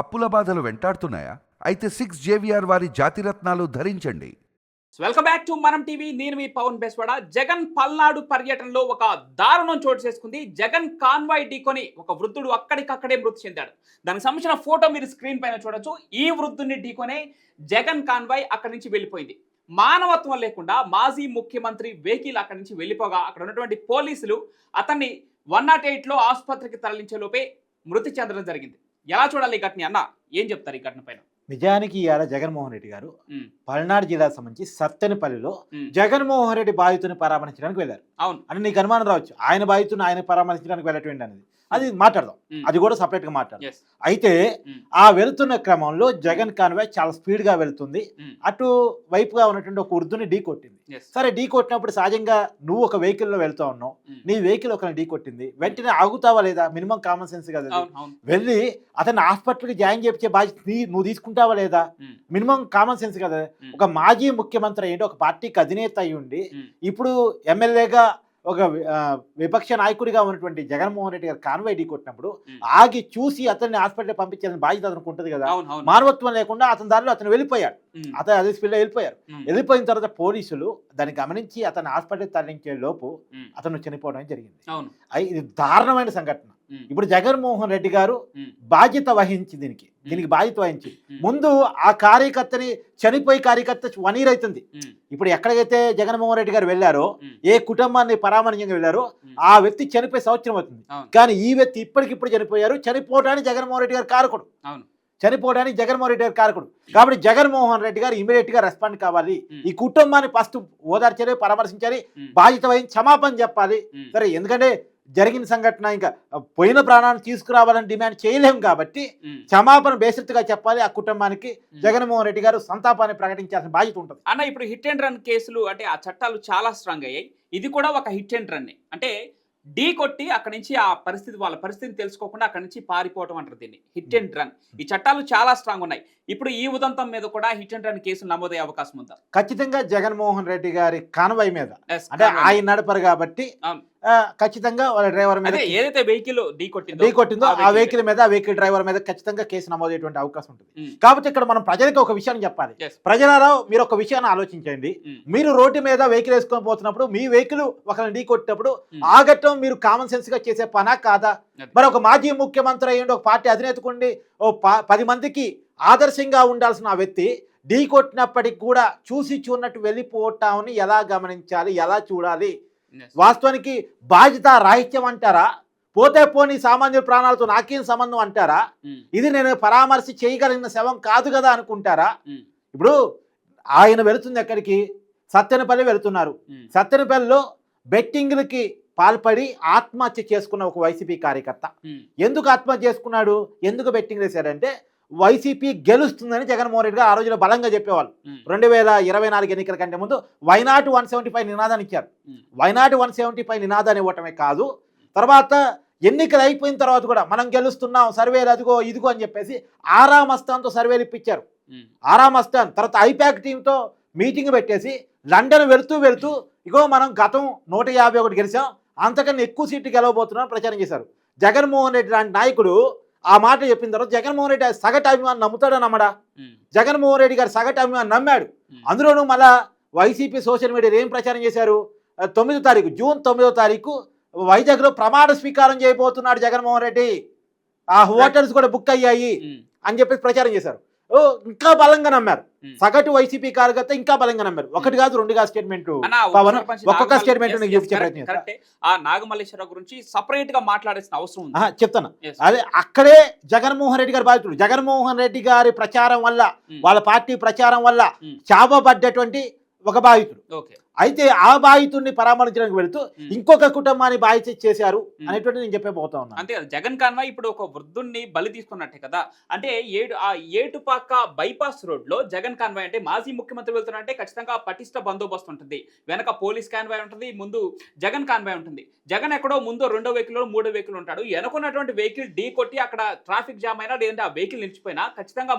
అప్పుల బాధలు వెంటాడుతున్నాయా? అయితే సిక్స్ జేవిఆర్ వారి జాతిరత్నాలు ధరించండి. Welcome back to Manam TV నేను మీ పవన్ బెస్వాడ. జగన్ పల్నాడు పర్యటనలో ఒక దారుణం చోటు చేసుకుంది. జగన్ కాన్వాయ్ ఢీకొని ఒక వృద్ధుడు అక్కడికక్కడే మృతి చెందాడు. దానికి సంబంధించిన ఫోటో మీరు స్క్రీన్ పైన చూడొచ్చు. ఈ వృద్ధుడిని ఢీకొనే జగన్ కాన్వాయ్ అక్కడి నుంచి వెళ్ళిపోయింది. మానవత్వం లేకుండా మాజీ ముఖ్యమంత్రి వెహికల్ అక్కడి నుంచి వెళ్ళిపోగా అక్కడ ఉన్నటువంటి పోలీసులు అతన్ని వన్ నాట్ ఎయిట్లో ఆసుపత్రికి తరలించే లోపే మృతి చెందడం జరిగింది. ఎలా చూడాలి ఈ ఘటన అన్న? ఏం చెప్తారు ఈ ఘటన పైన? నిజానికి ఇవాళ జగన్మోహన్ రెడ్డి గారు పల్నాడు జిల్లాకు సంబంధించి సత్తెనపల్లిలో జగన్మోహన్ రెడ్డి బాధితుని పరామర్శించడానికి వెళ్ళారు. అవును. అని నీకు అనుమానం రావచ్చు. ఆయన బాధితుని ఆయన పరామర్శించడానికి వెళ్ళటం అనేది అది మాట్లాడదాం. అది కూడా సపరేట్గా మాట్లాడదాం అయితే ఆ వెళుతున్న క్రమంలో జగన్ కాన్వాయ్ చాలా స్పీడ్గా వెళ్తుంది అటు వైపుగా ఉన్నటువంటి ఒక ఉర్దుని ఢీ కొట్టింది. సరే ఢీ కొట్టినప్పుడు సహజంగా నువ్వు ఒక వెహికల్లో వెళ్తా ఉన్నావు. నీ వెహికల్ ఒకరిని ఢీ కొట్టింది. వెంటనే ఆగుతావా లేదా? మినిమం కామన్ సెన్స్ కదా వెళ్ళి అతన్ని హాస్పిటల్కి జాయిన్ చేయించే బాధ్యత నువ్వు తీసుకుంటావా లేదా? మినిమం కామన్ సెన్స్ కదా. ఒక మాజీ ముఖ్యమంత్రి ఏంటి ఒక పార్టీకి అధినేత అయి ఉండి ఇప్పుడు ఎమ్మెల్యేగా ఒక విపక్ష నాయకుడిగా ఉన్నటువంటి జగన్మోహన్ రెడ్డి గారు కాన్వై ఢీ కొట్టినప్పుడు. ఆగి చూసి అతన్ని హాస్పిటల్ పంపించాలని బాధ్యత అతనికి ఉంటుంది కదా. మానవత్వం లేకుండా అతని దారిలో అతను వెళ్ళిపోయాడు. అతను అదే స్పీడ్లో వెళ్ళిపోయారు. వెళ్ళిపోయిన తర్వాత పోలీసులు దాన్ని గమనించి అతను హాస్పిటల్ తరలించే లోపు అతను చనిపోవడం జరిగింది. ఇది దారుణమైన సంఘటన. ఇప్పుడు జగన్మోహన్ రెడ్డి గారు బాధ్యత వహించి దీనికి. దీనికి బాధ్యత వహించి. ముందు ఆ కార్యకర్తని చనిపోయి కార్యకర్త వన్ ఇయర్ అవుతుంది ఇప్పుడు ఎక్కడికైతే జగన్మోహన్ రెడ్డి గారు వెళ్ళారో ఏ కుటుంబాన్ని పరామర్శంగా వెళ్ళారో ఆ వ్యక్తి చనిపోయి సంవత్సరం అవుతుంది. కానీ ఈ వ్యక్తి ఇప్పటికిప్పుడు చనిపోయారు. చనిపోవడానికి జగన్మోహన్ రెడ్డి గారు కారకుడు. చనిపోవడానికి జగన్మోహన్ రెడ్డి గారు కారకుడు. కాబట్టి జగన్మోహన్ రెడ్డి గారు ఇమీడియట్గా రెస్పాండ్ కావాలి. ఈ కుటుంబాన్ని ఫస్ట్ ఓదార్చాలి పరామర్శించాలి బాధ్యత వహించి క్షమాపణ చెప్పాలి. సరే ఎందుకంటే జరిగిన సంఘటన ఇంకా పోయిన ప్రాణాన్ని తీసుకురావాలని డిమాండ్ చేయలేం కాబట్టి. క్షమాపణ బేసిగా చెప్పాలి ఆ కుటుంబానికి. జగన్మోహన్ రెడ్డి గారు సంతాపాన్ని ప్రకటించాల్సిన బాధ్యత ఉంటుంది. అన్న ఇప్పుడు హిట్ అండ్ రన్ కేసులు అంటే ఆ చట్టాలు చాలా స్ట్రాంగ్ అయ్యాయి. ఇది కూడా ఒక హిట్ అండ్ రన్ అంటే ఢీ కొట్టి అక్కడి నుంచి ఆ పరిస్థితి వాళ్ళ పరిస్థితిని తెలుసుకోకుండా అక్కడి నుంచి పారిపోవటం అంటారు దీన్ని. Hit and run. ఈ చట్టాలు చాలా స్ట్రాంగ్ ఉన్నాయి. ఇప్పుడు ఈ ఉదంతం మీద కూడా హిట్ అండ్ రన్ కేసులు నమోదయ్యే అవకాశం ఉందా? ఖచ్చితంగా జగన్మోహన్ రెడ్డి గారి కాన్వాయ్ మీద. అంటే. ఆయన నడపరు కాబట్టి ఖచ్చితంగా వాళ్ళ డ్రైవర్ మీద ఏదైతే వెహికల్ ఢీ కొట్టిందో కొట్టిందో ఆ ఆ వెహికల్ మీద ఆ వెహికల్ డ్రైవర్ మీద ఖచ్చితంగా కేసు నమోదయ్యేటువంటి అవకాశం ఉంటుంది కాబట్టి ఇక్కడ మనం ప్రజలకు ఒక విషయాన్ని చెప్పాలి Yes. ప్రజలారా మీరు ఒక విషయాన్ని ఆలోచించండి మీరు రోడ్డు మీద వెహికల్ వేసుకొని పోతున్నప్పుడు మీ వెహికల్ ఒకరిని ఢీ కొట్టినప్పుడు ఉమ్. ఆగటం మీరు కామన్ సెన్స్గా చేసే పనా కాదా. మరి ఒక మాజీ ముఖ్యమంత్రి అయ్యండి ఒక పార్టీ అధినేతకుండి ఓ పది మందికి ఆదర్శంగా ఉండాల్సిన ఆ వ్యక్తి ఢీ కొట్టినప్పటికి కూడా చూసి చూడనట్టు వెళ్ళిపోవటాన్ని ఎలా గమనించాలి ఎలా చూడాలి. వాస్తవానికి బాధ్యత రాహిత్యం అంటారా? పోతే పోని సామాన్యుల ప్రాణాలతో నాకేం సంబంధం అంటారా? ఉమ్, ఇది నేను పరామర్శ చేయగలిగిన శవం కాదు కదా అనుకుంటారా? ఉమ్, ఇప్పుడు ఆయన వెళుతుంది ఎక్కడికి? సత్తెనపల్లి వెళుతున్నారు. ఉమ్, సత్తెనపల్లిలో బెట్టింగ్లకి పాల్పడి ఆత్మహత్య చేసుకున్న ఒక వైసీపీ కార్యకర్త. ఎందుకు ఆత్మహత్య చేసుకున్నాడు? ఎందుకు బెట్టింగ్ వేశాడంటే వైసీపీ గెలుస్తుందని జగన్మోహన్ రెడ్డి గారు ఆ రోజున బలంగా చెప్పేవాళ్ళు. రెండు వేల ఇరవై నాలుగు ఎన్నికల కంటే ముందు వైనాట్ వన్ సెవెంటీ ఫైవ్ నినాదాన్ని ఇచ్చారు. వైనాట్ వన్ సెవెంటీ ఫైవ్ నినాదాన్ని ఇవ్వటమే కాదు తర్వాత ఎన్నికలు అయిపోయిన తర్వాత కూడా మనం గెలుస్తున్నాం సర్వేలు అదిగో ఇదిగో అని చెప్పేసి ఆరామ్ అస్తాన్తో సర్వేలు ఇప్పించారు. ఆరామ్ అస్తాన్ తర్వాత ఐపాక్ టీంతో మీటింగ్ పెట్టేసి లండన్ వెళుతూ వెళుతూ ఇగో మనం గతం నూట యాభై ఒకటి గెలిచాం అంతకన్నా ఎక్కువ సీట్లు గెలవబోతున్నాం ప్రచారం చేశారు. జగన్మోహన్ రెడ్డి లాంటి నాయకుడు ఆ మాట చెప్పిన తర్వాత జగన్మోహన్ రెడ్డి సగటు అభిమాని నమ్ముతాడా నమ్మడా? ఉమ్, జగన్మోహన్ రెడ్డి గారు సగటు అభిమాని నమ్మాడు. అందులోనూ మళ్ళా వైసీపీ సోషల్ మీడియాలో ఏం ప్రచారం చేశారు? తొమ్మిదో తారీఖు జూన్ తొమ్మిదో తారీఖు వైజాగ్లో ప్రమాణ స్వీకారం చేయబోతున్నాడు జగన్మోహన్ రెడ్డి. ఆ హోటల్స్ కూడా బుక్ అయ్యాయి అని చెప్పేసి ప్రచారం చేశారు. ఇంకా బలంగా నమ్మారు. సగటు వైసీపీ కార్యకర్త ఇంకా బలంగా నమ్మారు. ఒకటి కాదు రెండు కాదు స్టేట్మెంట్ పవన్. ఒక్కొక్క స్టేట్మెంట్ ప్రయత్నం. ఆ నాగమల్లేశ్వరరావు గురించి సపరేట్గా మాట్లాడాల్సిన అవసరం ఉంది. చెప్తాను. అదే అక్కడే జగన్మోహన్ రెడ్డి గారి బాధితుడు జగన్మోహన్ రెడ్డి గారి ప్రచారం వల్ల వాళ్ళ పార్టీ ప్రచారం వల్ల చావబడ్డటువంటి ఒక బాధితుడు. ఓకే. అయితే ఆ బాధితుడిని పరామర్శించడానికి వెళుతూ. ఇంకొక కుటుంబాన్ని బాధిత చేశారు. అనేటువంటి నేను చెప్పబోతా ఉన్నాను అంతే కదా. జగన్ కాన్వాయ్ ఇప్పుడు ఒక వృద్ధుణ్ణి బలి తీసుకున్నట్టే కదా. అంటే ఏడు ఆ ఏటుపాక బైపాస్ రోడ్లో జగన్ కాన్వాయ్ అంటే మాజీ ముఖ్యమంత్రి వెళ్తున్నారంటే ఖచ్చితంగా పటిష్ట బందోబస్తు ఉంటుంది. వెనక పోలీస్ కాన్వాయ్ ఉంటుంది ముందు జగన్ కాన్వాయ్ ఉంటుంది. జగన్ ఎక్కడో ముందు రెండో వెహికల్ మూడో వెహికల్ ఉంటాడు. వెనకున్నటువంటి వెహికల్ ఢీ కొట్టి అక్కడ ట్రాఫిక్ జామ్ అయినా లేదంటే ఆ వెహికల్ నిలిచిపోయినా ఖచ్చితంగా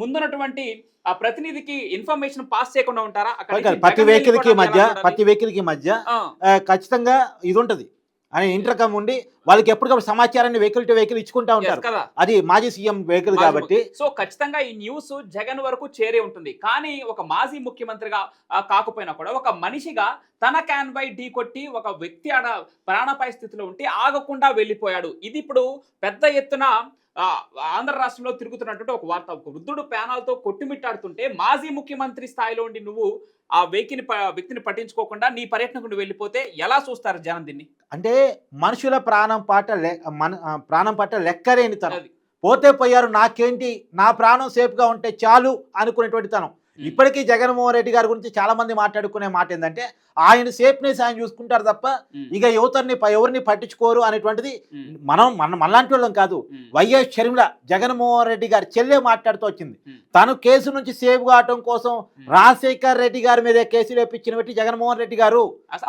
ముందున్నటువంటి ఆ ప్రతినిధికి ఇన్ఫర్మేషన్ పాస్ చేయకుండా ఉంటారా? అక్కడ ప్రతి వెహికల్కి వెళ్ళిపోవడం మధ్య? ప్రతి వెహికల్కి మధ్య ఖచ్చితంగా ఇది ఉంటది అనే ఇంటర్కమ్ ఉండి వాళ్ళకి ఎప్పటికప్పుడు సమాచారాన్ని వెహికల్ టు వెహికల్ ఇచ్చుకుంటా ఉంటారు. అది మాజీ సీఎం వెహికల్ కాబట్టి. సో ఖచ్చితంగా ఈ న్యూస్ జగన్ వరకు చేరే ఉంటుంది. కానీ ఒక మాజీ ముఖ్యమంత్రిగా కాకపోయినా కూడా ఒక మనిషిగా తన క్యాన్ బై ఢీ కొట్టి ఒక వ్యక్తి ఆడ ప్రాణాపాయ స్థితిలో ఉంటే ఆగకుండా వెళ్ళిపోయాడు. ఇది ఇప్పుడు పెద్ద ఎత్తున ఆంధ్ర రాష్ట్రంలో తిరుగుతున్నటువంటి ఒక వార్త ఒక వృద్ధుడు ప్యానాలతో కొట్టుమిట్టాడుతుంటే మాజీ ముఖ్యమంత్రి స్థాయిలో ఉండి నువ్వు ఆ వ్యక్తిని వ్యక్తిని పట్టించుకోకుండా నీ పర్యటనకు నువ్వు వెళ్ళిపోతే ఎలా చూస్తారు జనం దీన్ని అంటే మనుషుల ప్రాణం పాట మన ప్రాణం పట్ట లెక్కలేని తనం అది. పోతే పోయారు నాకేంటి నా ప్రాణం సేఫ్గా ఉంటే చాలు అనుకునేటువంటి తనం. ఇప్పటికీ జగన్మోహన్ రెడ్డి గారి గురించి చాలా మంది మాట్లాడుకునే మాట ఏంటంటే ఆయన సేఫ్నెస్ ఆయన చూసుకుంటారు తప్ప ఇక యువతని ఎవరిని పట్టించుకోరు అనేటువంటిది మనం మన మనలాంటి వాళ్ళం కాదు. వైఎస్ షర్మిల జగన్మోహన్ రెడ్డి గారి చెల్లె మాట్లాడుతూ వచ్చింది. తను కేసు నుంచి సేవ్ కావటం కోసం రాజశేఖర్ రెడ్డి గారి మీద కేసులు వేపించిన వ్యక్తి జగన్మోహన్ రెడ్డి గారు.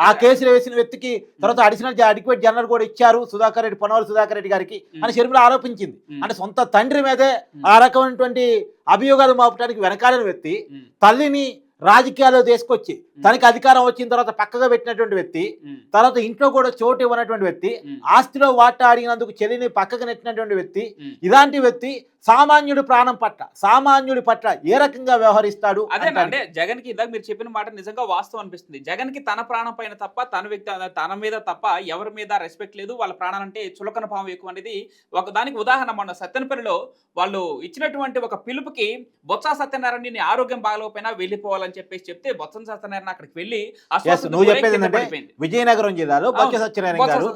ఆ కేసులు వేసిన వ్యక్తికి తర్వాత అడిషనల్ అడ్వకేట్ జనరల్ కూడా ఇచ్చారు సుధాకర్ రెడ్డి పొన్నవల్ సుధాకర్ రెడ్డి గారికి అని షర్మిల ఆరోపించింది. అంటే సొంత తండ్రి మీదే. ఆ రకమైనటువంటి అభియోగాలు మోపడానికి వెనకాలని వ్యక్తి తల్లిని రాజకీయాల్లో తీసుకొచ్చి తనకి అధికారం వచ్చిన తర్వాత పక్కగా పెట్టినటువంటి వ్యక్తి తర్వాత ఇంట్లో కూడా చోటు ఇవ్వనటువంటి వ్యక్తి ఆస్తిలో వాటా అడిగినందుకు చెల్లిని పక్కకు నెట్టినటువంటి వ్యక్తి. ఇలాంటి వ్యక్తి సామాన్యుడి ప్రాణం పట్ల సామాన్యుడి పట్ల ఏ రకంగా వ్యవహరిస్తాడు అదే. అంటే జగన్కి ఇందాక మీరు చెప్పిన మాట నిజంగా వాస్తవం అనిపిస్తుంది జగన్కి తన ప్రాణం పైన తప్ప తన వ్యక్తి తన మీద తప్ప ఎవరి మీద రెస్పెక్ట్ లేదు వాళ్ళ ప్రాణాలంటే చులకన భావం ఎక్కువ అనేది ఒక దానికి ఉదాహరణ మొన్న సత్యనపల్లిలో వాళ్ళు ఇచ్చినటువంటి ఒక పిలుపుకి బొత్స సత్యనారాయణ నీ ఆరోగ్యం బాగలేకపోయినా వెళ్ళిపోవాలని చెప్పేసి చెప్తే బొత్స సత్యనారాయణ అక్కడికి వెళ్ళి నువ్వు చెప్పేది. విజయనగరం జిల్లాలో బొత్స. సత్యనారాయణ గారు.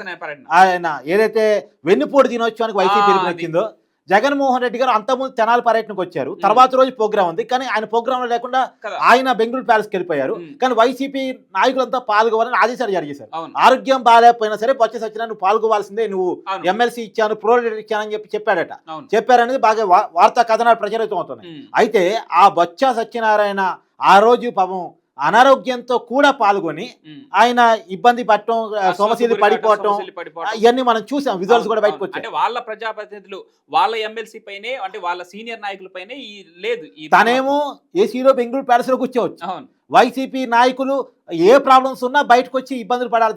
ఆయన ఏదైతే వెన్నుపోటు దినోత్సవానికి వైసీపీ ఆ, పిలుపుని అది. వచ్చిందో జగన్మోహన్ రెడ్డి గారు అంతకుముందు తెనాలి పర్యటనకు వచ్చారు. తర్వాత రోజు ప్రోగ్రామ్ ఉంది. కానీ ఆయన ప్రోగ్రామ్లో లేకుండా ఆయన బెంగళూరు ప్యాలెస్కి వెళ్ళిపోయారు. కానీ వైసీపీ నాయకులంతా పాల్గొవాలని ఆదేశాలు జారీ చేశారు. ఆరోగ్యం బాగాలేకపోయినా సరే బొత్స సత్యనారాయణ నువ్వు పాల్గొవాల్సిందే. నువ్వు ఎమ్మెల్సీ ఇచ్చాను ప్రో లీడర్ ఇచ్చానని చెప్పి చెప్పాడట. చెప్పారనేది బాగా వార్తా కథనాలు ప్రచారితం అవుతున్నాయి. అయితే ఆ బొత్స సత్యనారాయణ ఆ రోజు పాపం అనారోగ్యంతో కూడా పాల్గొని. ఆయన ఇబ్బంది పడటం సోమశీలి పడిపోవటం. ఇవన్నీ మనం చూసాం విజువల్స్ కూడా బయటకు. వచ్చాయి అంటే వాళ్ళ ప్రజాప్రతినిధులు వాళ్ళ ఎమ్మెల్సీ పైనే అంటే వాళ్ళ సీనియర్ నాయకుల పైనే ఈ లేదు తనేమో ఏసీలో బెంగళూరు ప్యాలెస్లో కూర్చోవచ్చు అవును వైసీపీ నాయకులు ఏ ప్రాబ్లమ్స్ ఉన్నా బయటకు వచ్చి ఇబ్బందులు పడాలి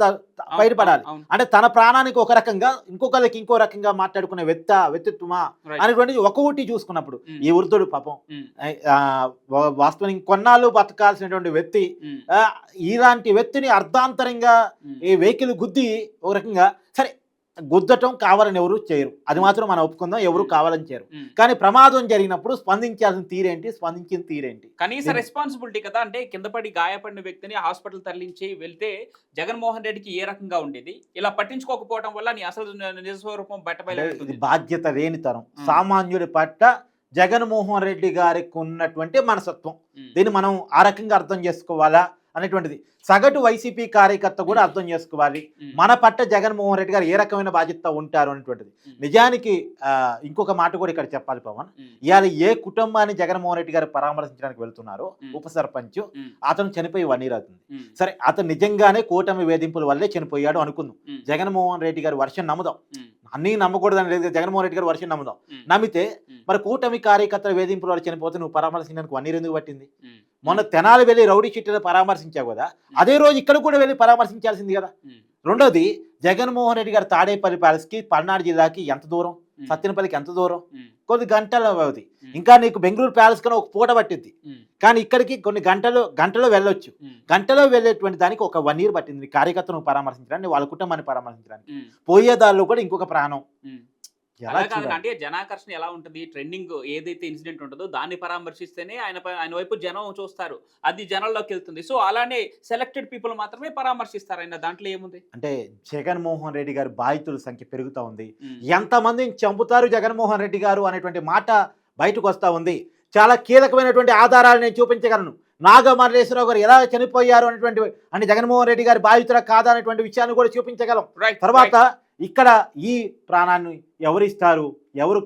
బయటపడాలి. అంటే తన ప్రాణానికి ఒక రకంగా ఇంకొకరికి ఇంకో రకంగా మాట్లాడుకునే వ్యక్త వ్యక్తిత్వమా right. అనేటువంటిది ఒక్కొక్కటి చూసుకున్నప్పుడు ఈ వృద్ధుడు పాపం వా- వాస్తవానికి కొన్నాళ్ళు బతకాల్సినటువంటి వ్యక్తి ఆ, ఇలాంటి వ్యక్తిని అర్ధాంతరంగా. ఈ వెహికల్ గుద్ది ఒక రకంగా సరే గుద్దటం కావాలని ఎవరు చేయరు. అది మాత్రం మనం ఒప్పుకుందాం ఎవరు కావాలని చేయరు. కానీ ప్రమాదం జరిగినప్పుడు స్పందించాల్సిన తీరేంటి స్పందించిన తీరేంటి కనీస రెస్పాన్సిబిలిటీ కదా అంటే కింద పడి గాయపడిన వ్యక్తిని హాస్పిటల్ తరలించి వెళ్తే జగన్మోహన్ రెడ్డికి ఏ రకంగా ఉండేది? ఇలా పట్టించుకోకపోవడం వల్ల నీ అసలు నిజ స్వరూపం అంటే బయటపడలేదు ఇది బాధ్యత లేనితనం. సామాన్యుడి పట్ల జగన్మోహన్ రెడ్డి గారికి ఉన్నటువంటి మనసత్వం దీన్ని మనం ఆ రకంగా అర్థం చేసుకోవాలా? అనేటువంటిది. సగటు వైసీపీ కార్యకర్త కూడా అర్థం చేసుకోవాలి. మన పట్ల జగన్మోహన్ రెడ్డి గారు ఏ రకమైన బాధ్యత ఉంటారు అనేటువంటిది. నిజానికి ఇంకొక మాట కూడా ఇక్కడ చెప్పాలి పవన్. ఇవాళ ఏ కుటుంబాన్ని జగన్మోహన్ రెడ్డి గారు పరామర్శించడానికి వెళ్తున్నారో. ఉప సర్పంచ్. అతను చనిపోయి వన్ ఇయర్ అవుతుంది. సరే అతను నిజంగానే కూటమి వేధింపుల వల్లే చనిపోయాడు అనుకుందాం. జగన్మోహన్ రెడ్డి గారి వర్షం నమ్ముదాం. అన్నీ నమ్మకూడదని లేదు జగన్మోహన్ రెడ్డి గారి వర్షం నమ్ముదాం. నమ్మితే మరి కూటమి కార్యకర్తల వేధింపుల వల్ల చనిపోతే నువ్వు పరామర్శించడానికి వన్ ఇయర్ ఎందుకు పట్టింది? మొన్న తెనాలి వెళ్ళి రౌడీ చిట్టిలో పరామర్శించావు కదా అదే రోజు ఇక్కడ కూడా వెళ్ళి పరామర్శించాల్సింది కదా. రెండోది జగన్మోహన్ రెడ్డి గారు తాడేపల్లి ప్యాలెస్కి పల్నాడు జిల్లాకి ఎంత దూరం? సత్యనపల్లికి ఎంత దూరం? కొన్ని గంటల వ్యవధి. ఇంకా నీకు బెంగళూరు ప్యాలెస్ కన్నా ఒక పూట పట్టింది కానీ ఇక్కడికి కొన్ని గంటలు గంటలో వెళ్ళొచ్చు. గంటలో వెళ్ళేటువంటి దానికి ఒక వన్ ఇయర్ పట్టింది. కార్యకర్తను పరామర్శించడానికి వాళ్ళ కుటుంబాన్ని పరామర్శించడానికి. పోయే దారిలో కూడా ఇంకొక ప్రాణం. అలా కాదు? అంటే జనాకర్షణ ఎలా ఉంటుంది? ట్రెండింగ్ ఏదైతే ఇన్సిడెంట్ ఉంటుందో దాన్ని పరామర్శిస్తేనే ఆయన ఆయన వైపు జనం చూస్తారు. అది జనంలోకి వెళ్తుంది. సో అలానే సెలెక్టెడ్ పీపుల్ మాత్రమే పరామర్శిస్తారు. ఆయన దాంట్లో ఏముంది? అంటే జగన్మోహన్ రెడ్డి గారి బాధితుల సంఖ్య పెరుగుతూ ఉంది. ఎంతమందిని చంపుతారు జగన్మోహన్ రెడ్డి గారు అనేటువంటి మాట బయటకు వస్తూ ఉంది. చాలా కీలకమైనటువంటి ఆధారాలు నేను చూపించగలను. నాగమల్లేశ్వరరావు గారు ఎలా చనిపోయారు అనేటువంటి అంటే జగన్మోహన్ రెడ్డి గారి బాధితుల కాదా అనేటువంటి విషయాన్ని కూడా చూపించగలం. తర్వాత. ఇక్కడ ఈ ప్రాణాన్ని ఎవరిస్తారు? ఎవరు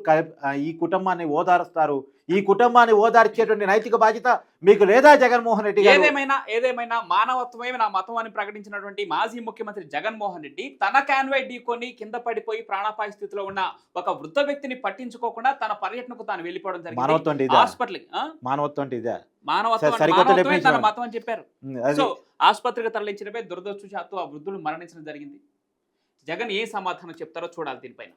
ఈ కుటుంబాన్ని ఓదారుస్తారు? ఈ కుటుంబాన్ని ఓదార్చేటువంటి నైతిక బాధ్యత మీకు లేదా జగన్మోహన్ రెడ్డి ఏదేమైనా ఏదేమైనా మానవత్వమే నా మతం అని ప్రకటించినటువంటి మాజీ ముఖ్యమంత్రి జగన్మోహన్ రెడ్డి తన కాన్వై ఢీకొని కింద పడిపోయి ప్రాణాపాయ స్థితిలో ఉన్న ఒక వృద్ధ వ్యక్తిని పట్టించుకోకుండా తన పర్యటనకు తాను వెళ్ళిపోవడం జరిగింది. హాస్పిటల్ మానవత్వం మానవత్వం తన. మతం అని చెప్పారు. సో ఆసుపత్రికి తరలించినపై దురదృష్టవశాత్తు ఆ వృద్ధుడు మరణించడం జరిగింది. జగన్ ఏ సమాధానం చెప్తారో చూడాలి దీనిపైన.